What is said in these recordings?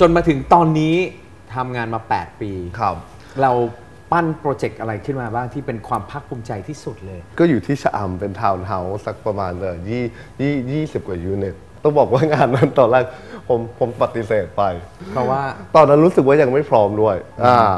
จนมาถึงตอนนี้ทำงานมา 8 ปี ครับ เราปั้นโปรเจกต์อะไรขึ้นมาบ้างที่เป็นความภาคภูมิใจที่สุดเลย ก็อยู่ที่ชะอำเป็นทาวน์เฮาส์สักประมาณเออยี่ยี่ยี่สิบกว่ายูนิตต้องบอกว่างานนั้นตอนแรกผมผมปฏิเสธไป เพราะว่าตอนนั้นรู้สึกว่ายังไม่พร้อมด้วย อ่า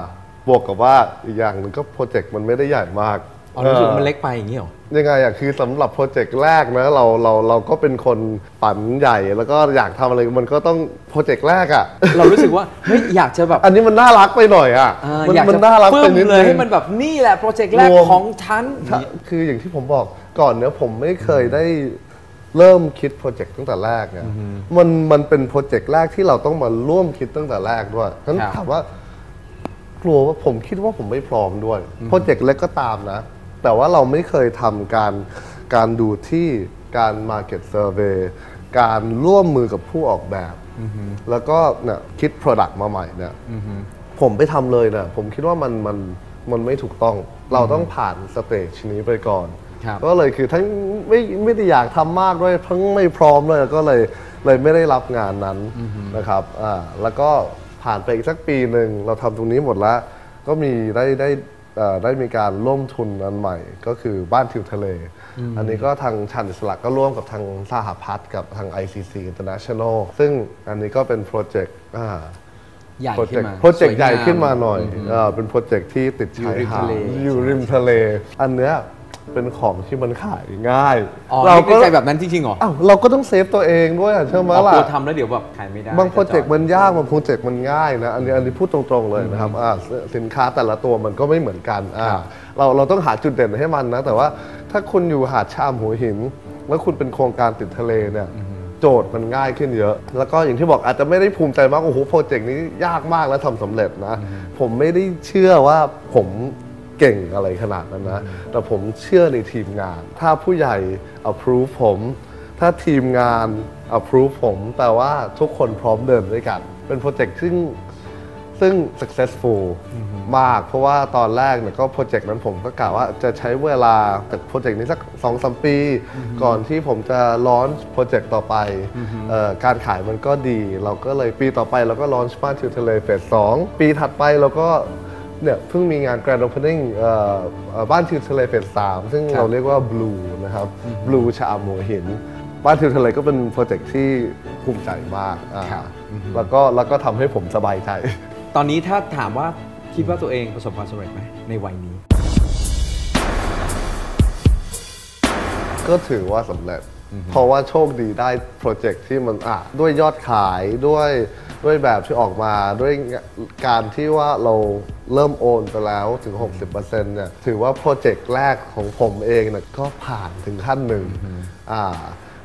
บวกกับว่าอีกอย่างหนึ่งก็โปรเจกต์มันไม่ได้ใหญ่มาก อ๋อรู้สึกว่ามันออเล็กไปอย่างนี้เหรอ ยังไงอะคือสำหรับโปรเจกต์แรกนะเราเราเราก็เป็นคนฝันใหญ่แล้วก็อยากทำอะไรมันก็ต้องโปรเจกต์แรกอะเรารู้สึกว่าเฮ้ยอยากจะแบบ อันนี้มันน่ารักไปหน่อยอะเอ่อมัอยากมัจะน่ารักปลื้ไปมนิดเลยนึให้งมันแบบนี่แหละโปรเจกต์แรกรวมของฉันถ้าคืออย่างที่ผมบอกก่อนเนี่ยผมไม่เคยได้เริ่มคิดโปรเจกต์ตั้งแต่แรกเนี่ยมันมันเป็นโปรเจกต์แรกที่เราต้องมาร่วมคิดตั้งแต่แรกด้วยฉะนั้นครับถามว่ากลัวว่าผมคิดว่าผมไม่พร้อมด้วยโปรเจกต์เล็กก็ตามนะ แต่ว่าเราไม่เคยทำการการดูที่การ Market Survey การร่วมมือกับผู้ออกแบบ แล้วก็เนี่ยคิด Product มาใหม่เนี่ยผมไปทำเลยนะผมคิดว่ามันมันมันไม่ถูกต้อง เราต้องผ่านสเตจนี้ไปก่อนครับก็เลยคือทั้งไม่ไม่ได้อยากทำมากด้วยทั้งไม่พร้อมเลยก็เลยเลยไม่ได้รับงานนั้นนะครับอ่าแล้วก็ผ่านไปอีกสักปีหนึ่งเราทำตรงนี้หมดแล้ว ก็มีได้ได้เอ่อ ได้มีการร่วมทุนอันใหม่ ก็คือบ้านทิวทะเล อันนี้ก็ทางชันอิสระก็ร่วมกับทางสหพัฒน์กับทาง ICC International ซึ่งอันนี้ก็เป็นโปรเจกต์อ่าใหญ่โปรขึ้เจนกต์มาโปรเจกต์ใหญ่สวยงขึ้นมาหน่อยเอ่อเป็นโปรเจกต์ที่ติดชายหาดอยู่ริมทะเลอยู่ริมทะเลอันเนี้ย เป็นของที่มันขายง่ายอ๋อเราเราก็ก็ใจแบบนั้นจริงๆเหรออ้าวเราก็ต้องเซฟตัวเองด้วยอะใช่ไหมอ๋อล่ะกลัวทำแล้วเดี๋ยวแบบขายไม่ได้บางโปรเจกต์มันยากบางโปรเจกต์มันง่ายนะอันนี้อันนี้พูดตรงๆเลยนะครับอ่าสินค้าแต่ละตัวมันก็ไม่เหมือนกันอ่าครับเราเราต้องหาจุดเด่นให้มันนะ แต่ว่าถ้าคุณอยู่หาดชามหัวหิน แล้วคุณเป็นโครงการติดทะเลเนี่ยโจทย์มันง่ายขึ้นเยอะ แล้วก็อย่างที่บอกอาจจะไม่ได้ภูมิใจมากโอ้โหโปรเจกต์นี้ยากมากแล้วทำสำเร็จนะ ผมไม่ได้เชื่อว่าผม เก่งอะไรขนาดนั้นนะ แต่ผมเชื่อในทีมงาน ถ้าผู้ใหญ่ approve ผม ถ้าทีมงาน approve ผม แปลว่าทุกคนพร้อมเดินด้วยกัน เป็นโปรเจกต์ซึ่งซึ่ง successful มาก เพราะว่าตอนแรกเนี่ยก็โปรเจกต์นั้นผมก็กะว่าจะใช้เวลาจากโปรเจกต์นี้สัก2อสปี ก่อนที่ผมจะลอนโปรเจกต์ต่อไปเอ่อการขายมันก็ดี เราก็เลยปีต่อไปเราก็ลอนบ้านทิวทะเลเฟสสองปีถัดไปเราก็ เนี่ยเพิ่งมีงาน Grand Opening เอ่อเอ่อบ้านทิวทะเลเฟสสามซึ่งครับเราเรียกว่า Blue นะครับ Blue ชะอำหัวหิน บ้านทิวทะเลก็เป็นโปรเจกต์ที่ภูมิใจมากอ่าครับแล้วก็แล้วก็ทำให้ผมสบายใจ ตอนนี้ถ้าถามว่าคิดว่าตัวเองประสบความสำเร็จไหมในวัยนี้ ก็ถือว่าสำเร็จ เพราะว่าโชคดีได้โปรเจกต์ที่มันอะด้วยยอดขายด้วย ด้วยแบบที่ออกมาด้วยการที่ว่าเราเริ่มโอนไปแล้วถึง 60%เนี่ยถือว่าโปรเจกต์แรกของผมเองเนี่ยก็ผ่านถึงขั้นหนึ่งอ่า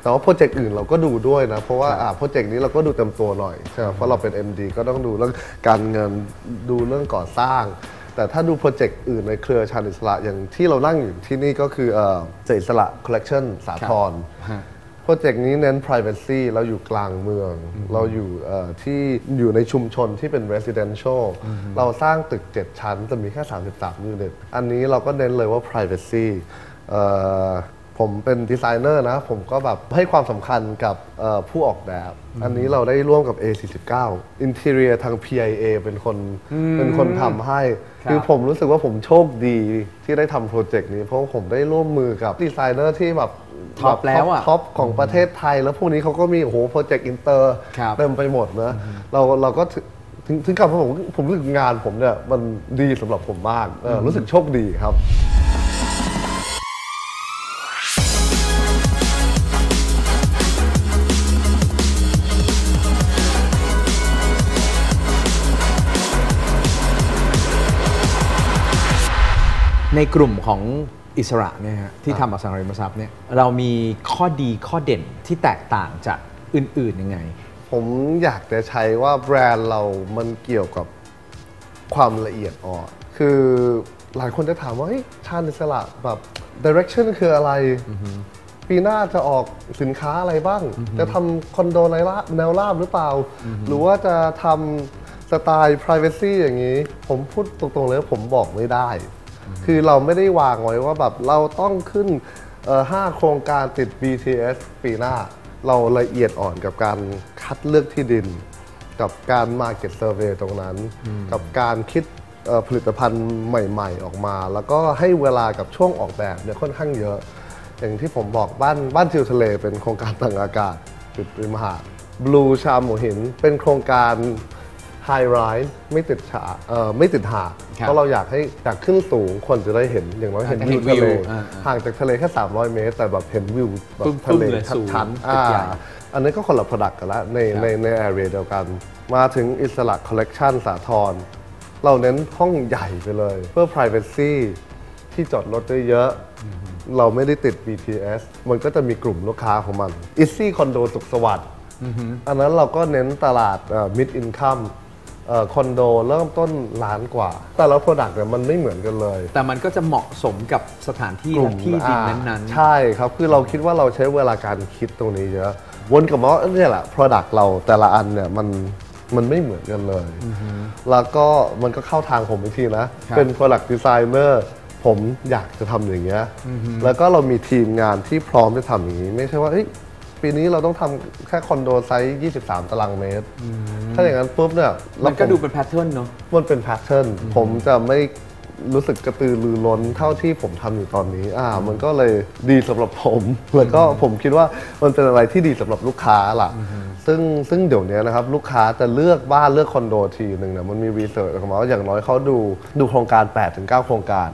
แต่ว่าโปรเจกต์อื่นเราก็ดูด้วยนะ เพราะว่าอ่าโปรเจกต์นี้เราก็ดูเต็มตัวหน่อยใช่ไหมเพราะเราเป็น MD ก็ต้องดูเรื่องการเงินดูเรื่องก่อสร้าง แต่ถ้าดูโปรเจกต์อื่นในเครือชาญอิสระอย่างที่เรานั่งอยู่ที่นี่ก็คือเอ่อเจอิสระคอลเลกชันสาทรฮะ โปรเจกต์นี้เน้น privacy เราอยู่กลางเมือง เราอยู่เอ่อที่อยู่ในชุมชนที่เป็น residential เราสร้างตึก 7 ชั้นจะมีแค่ 33 ยูนิต อันนี้เราก็เน้นเลยว่า privacy เอ่อ ผมเป็นดีไซเนอร์นะ ผมก็แบบให้ความสำคัญกับเอ่อผู้ออกแบบ อันนี้เราได้ร่วมกับ A49 Interior ทาง PIA เป็นคนเป็นคนทำให้ครับคือผมรู้สึกว่าผมโชคดีที่ได้ทำโปรเจกต์นี้ เพราะว่าผมได้ร่วมมือกับดีไซเนอร์ที่แบบท็อปแล้วอะท็อปของประเทศไทย แล้วพวกนี้เขาก็มีโอ้โหโปรเจกต์อินเตอร์ครับเต็มไปหมดนะเราเราก็ถึงถึงถึงกับผมผมรู้สึกงานผมเนี่ยมันดีสำหรับผมมากเออรู้สึกโชคดีครับ ในกลุ่มของอิสระเนี่ยฮะที่ทำอสังหาริมทรัพย์เนี่ยเรามีข้อดีข้อเด่นที่แตกต่างจากอื่นๆยังไง ผมอยากจะใช้ว่าแบรนด์เรามันเกี่ยวกับความละเอียดอ่อนคือหลายคนจะถามว่าเฮ้ยชาญอิสระแบบ direction คืออะไร ปีหน้าจะออกสินค้าอะไรบ้าง จะทำคอนโดในราบแนวราบหรือเปล่า หรือว่าจะทำสไตล์ privacy อย่างนี้ ผมพูดตรงๆเลยว่าผมบอกไม่ได้ คือเราไม่ได้วางไว้ว่าแบบเราต้องขึ้นเอ่อห้าโครงการติด BTS ปีหน้า เราละเอียดอ่อนกับการคัดเลือกที่ดิน กับการ Market Survey ตรงนั้น กับการคิดเอ่อผลิตภัณฑ์ใหม่ ๆ ออกมา แล้วก็ให้เวลากับช่วงออกแบบเนี่ยค่อนข้างเยอะ อย่างที่ผมบอกบ้านบ้านทิวทะเลเป็นโครงการต่างอากาศติดริมหาดบลูชามหัวหิน เป็นโครงการ ไฮไรท์ไม่ติดฉาเอ่อไม่ติดหาดครับเพราะเราอยากให้อยากขึ้นสูงคนจะได้เห็นอย่างน้อยเห็นอ่าวิวเห็นวิทะเลวอ่าอ่าห่างจากทะเลแค่ 300 เมตร แต่แบบเห็นวิวแบบปึ้มทะเลๆเลยสูงชัดตึกใหญ่ๆอ่าอันนี้ก็คนละ product กันละในครับในในแอเรียเดียวกัน มาถึงอิสระคอลเลกชันสาทรเราเน้นห้องใหญ่ไปเลย เพื่อ privacy ที่จอดรถได้เยอะเราไม่ได้ติด BTS มันก็จะมีกลุ่มลูกค้าของมัน Easy Condo สุขสวัสดิ์อันนั้นเราก็เน้นตลาดเอ่อ mid income เอ่อ คอนโดเริ่มต้นล้านกว่า แต่ละ product เนี่ยมันไม่เหมือนกันเลย แต่มันก็จะเหมาะสมกับสถานที่และที่ดินอ่านั้นๆ ใช่ครับ คือเราคิดว่าเราใช้เวลาการคิดตรงนี้เยอะ วนกลับมาว่าเนี่ยแหละ product เราแต่ละอันเนี่ยมันมันไม่เหมือนกันเลย แล้วก็มันก็เข้าทางผมอีกทีนะครับเป็น product designer ผมอยากจะทำอย่างเงี้ย แล้วก็เรามีทีมงานที่พร้อมจะทำอย่างนี้ ไม่ใช่ว่าเฮ้ย ปีนี้เราต้องทำแค่คอนโดไซส์ 23 ตารางเมตร ถ้าอย่างนั้นปุ๊บเนี่ยมันก็แล้วผดูเป็นแพทเทิร์นเนาะมันเป็นแพทเทิร์นผมจะไม่รู้สึกกระตือรือร้นเท่าที่ผมทำอยู่ตอนนี้ อ่า มันก็เลยดีสำหรับผม แล้วก็ผมคิดว่ามันเป็นอะไรที่ดีสำหรับลูกค้าล่ะ ซึ่งซึ่งเดี๋ยวนี้นะครับ ลูกค้าจะเลือกบ้านเลือกคอนโดทีหนึ่งเนี่ยมันมีรีเสิร์ชออกมาว่าอย่างน้อยเขาดูดูโครงการ 8-9 โครงการ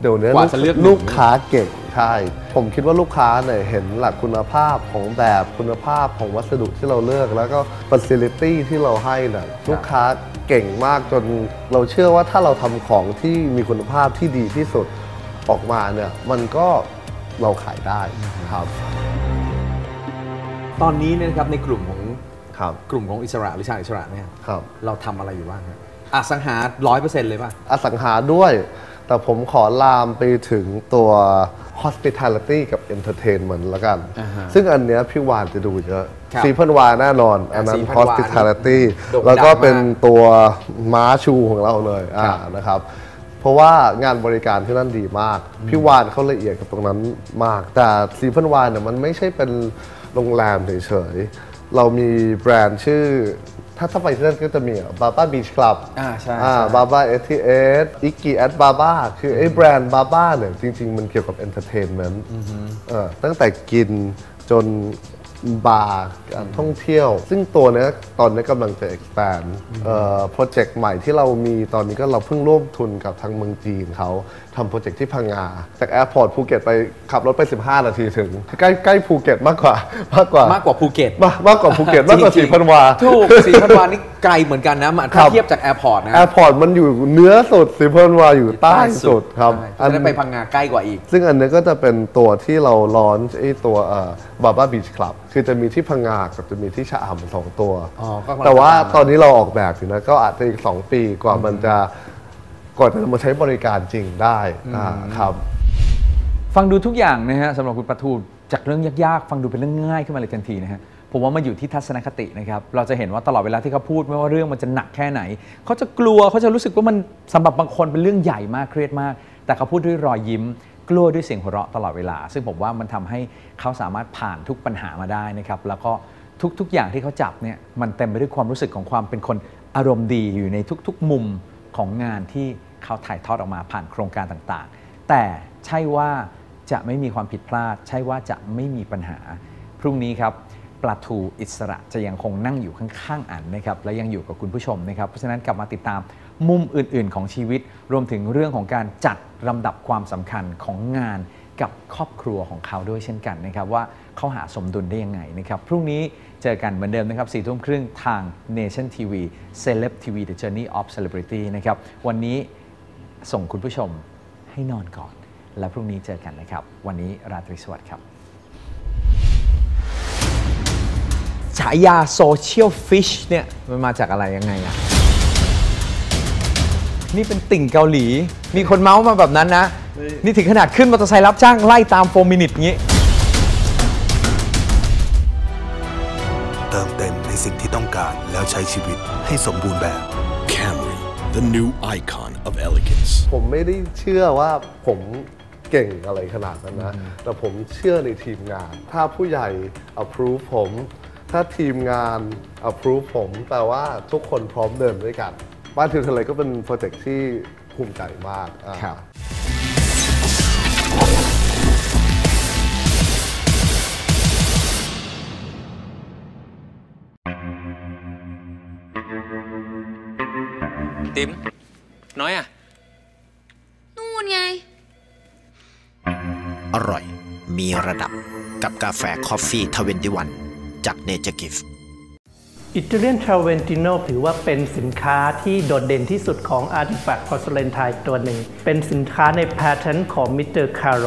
เดี๋ยวนี้กว่าจะเลือกหนึ่งลูกค้าเก่งใช่ผมคิดว่าลูกค้าเนี่ยเห็นหลักคุณภาพของแบบคุณภาพของวัสดุที่เราเลือก แล้วก็ facility ที่เราให้น่ะลูกค้าเก่งมากจนเราเชื่อว่าถ้าเราทำของที่มีคุณภาพที่ดีที่สุดออกมาเนี่ยมันก็เราขายได้ครับ ตอนนี้เนี่ยนะครับในกลุ่มของครับกลุ่มของอิสระหรือชาวอิสระเนี่ยครับ เราทำอะไรอยู่บ้างครับอสังหาร้อยเปอร์เซ็นต์เลยป่ะอสังหาด้วย แต่ผมขอลามไปถึงตัว hospitality กับ entertainment ละกันอ่าฮะซึ่งอันเนี้ยพี่วานจะดูเยอะครับซีพันวาแน่นอน อันนั้นสีพันวา hospitality โด่งดังแล้วก็เป็นมากตัวม้าชูของเราเลยอ่าครับนะครับ เพราะว่างานบริการที่นั่นดีมาก พี่วานเขาละเอียดกับตรงนั้นมาก แต่ซีพันวานเนี่ยมันไม่ใช่เป็นโรงแรมเฉยๆ เรามีแบรนด์ชื่อ ถ้าถ้าไปที่นั่นก็จะมีบาบ้าบีชคลับอ่าใช่อ่าใช่บาบ้าเอทีเอสอิกกี้แอดบาบ้าคือไอ้แบรนด์บาบ้าเนี่ยจริง ๆ มันเกี่ยวกับเอนเตอร์เทนเมนต์ตั้งแต่กินจนบาร์การท่องเที่ยว ซึ่งตัวเนี้ยตอนนี้กำลังจะ expand โปรเจกต์ใหม่ที่เรามีตอนนี้ก็เราเพิ่งร่วมทุนกับทางเมืองจีนเขา ทำโปรเจกต์ที่พังงาจากแอร์พอร์ตภูเก็ตไปขับรถไป 15 นาทีถึง ใกล้ใกล้ภูเก็ตมากกว่ามากกว่ามากกว่าภูเก็ตมากมากกว่าภูเก็ตมากกว่าจริสีงๆพันวาถูกสีพันวานี่ไกลเหมือนกันนะมันครัถ้าบเทียบจากแอร์พอร์ตนะแอร์พอร์ตมันอยู่เหนื้อสุดสีพันวาอยู่ใต้สุดครับใช่เพราะฉะนั้นไปพังงาใกล้กว่าอีก ซึ่งอันนี้ก็จะเป็นตัวที่เราลอนไอ้ตัวบาบ้าบีชคลับคือจะมีที่พังงากับจะมีที่ชะอำสองตัวอ๋อก็กำลังแต่ว่าจะมาตอนนี้เราออกแบบอยู่นะก็อาจจะอีก 2 ปีกว่ามันจะ กว่าจะมาใช้บริการจริงได้อ่าครับฟังดูทุกอย่างนะฮะสำหรับคุณปทูจากเรื่องยากๆ ฟังดูเป็นเรื่องง่ายขึ้นมาเลยทันทีนะฮะผมว่ามันอยู่ที่ทัศนคตินะครับ เราจะเห็นว่าตลอดเวลาที่เขาพูดไม่ว่าเรื่องมันจะหนักแค่ไหน เขาจะกลัวเขาจะรู้สึกว่ามันสำหรับบางคนเป็นเรื่องใหญ่มากเครียดมาก แต่เขาพูดด้วยรอยยิ้ม กลัวด้วยเสียงหัวเราะตลอดเวลา ซึ่งผมว่ามันทำให้เขาสามารถผ่านทุกปัญหามาได้นะครับแล้วก็ทุกๆอย่างที่เขาจับเนี่ยมันเต็มไปด้วยความรู้สึกของความเป็นคนอารมณ์ดีอยู่ในทุกๆมุมของงานที่ เขาถ่ายทอดออกมาผ่านโครงการต่างๆ แต่ใช่ว่าจะไม่มีความผิดพลาด ใช่ว่าจะไม่มีปัญหา พรุ่งนี้ครับปลาทูอิสระจะยังคงนั่งอยู่ข้างๆอันนะครับและยังอยู่กับคุณผู้ชมนะครับเพราะฉะนั้นกลับมาติดตามมุมอื่นๆ ของชีวิต รวมถึงเรื่องของการจัดลำดับความสำคัญของงานกับครอบครัวของเขาด้วยเช่นกันนะครับว่าเขาหาสมดุลได้ยังไงนะครับพรุ่งนี้เจอกันเหมือนเดิมนะครับสี่ทุ่มครึ่งทาง Nation TV Celeb TV The Journey of Celebrity นะครับวันนี้ ส่งคุณผู้ชมให้นอนก่อน และพรุ่งนี้เจอกันนะครับ วันนี้ราตรีสวัสดิ์ครับ ฉายาโซเชียลฟิชเนี่ย มันมาจากอะไรยังไงอะนี่เป็นติ่งเกาหลี มีคนเมาส์มาแบบนั้นนะ นี่ถึงขนาดขึ้นมอเตอร์ไซค์รับจ้างไล่ตามโฟมินิตงี้ เติมเต็มในสิ่งที่ต้องการแล้วใช้ชีวิตให้สมบูรณ์แบบ the new icon of elegance. ผมไม่ได้เชื่อว่าผมเก่งอะไรขนาดนั้นนะ แต่ผมเชื่อในทีมงาน ถ้าผู้ใหญ่ approve ผม ถ้าทีมงาน approve ผมแปลว่าทุกคนพร้อมเดินด้วยกัน บ้านทิวทะเลก็เป็นโปรเจกต์ที่ภูมิใจมากอ่าครับ ติ๋มน้อยอะ นู่นไง อร่อย มีระดับกับกาแฟคอฟฟี่ทเวนตี้วันจากเนเจอร์กิฟอิตาเลียนทราเวนติโนถือว่าเป็นสินค้าที่โดดเด่นที่สุดของ Artifact Porcelain ไทยตัวหนึ่ง เป็นสินค้าในแพทเทิร์นของมิสเตอร์คาร์โร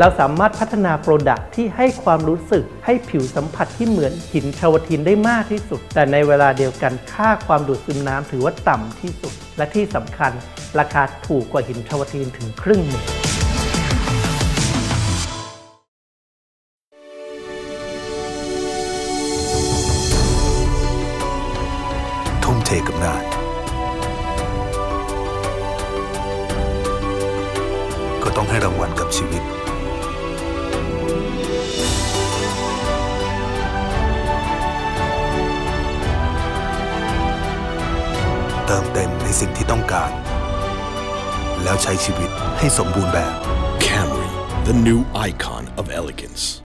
เราสามารถพัฒนาโปรดักที่ให้ความรู้สึกให้ผิวสัมผัสที่เหมือนหินชาวทินได้มากที่สุด แต่ในเวลาเดียวกันค่าความดูดซึมน้ำถือว่าต่ำที่สุด และที่สำคัญราคาถูกกว่าหินชาวทินถึงครึ่งหนึ่งทุ่มเทกับงานก็ต้องให้รางวัลกับชีวิต ติมเต็มในสิ่งที่ต้องการ แล้วใช้ชีวิตให้สมบูรณ์แบบ Camry, the new icon of elegance.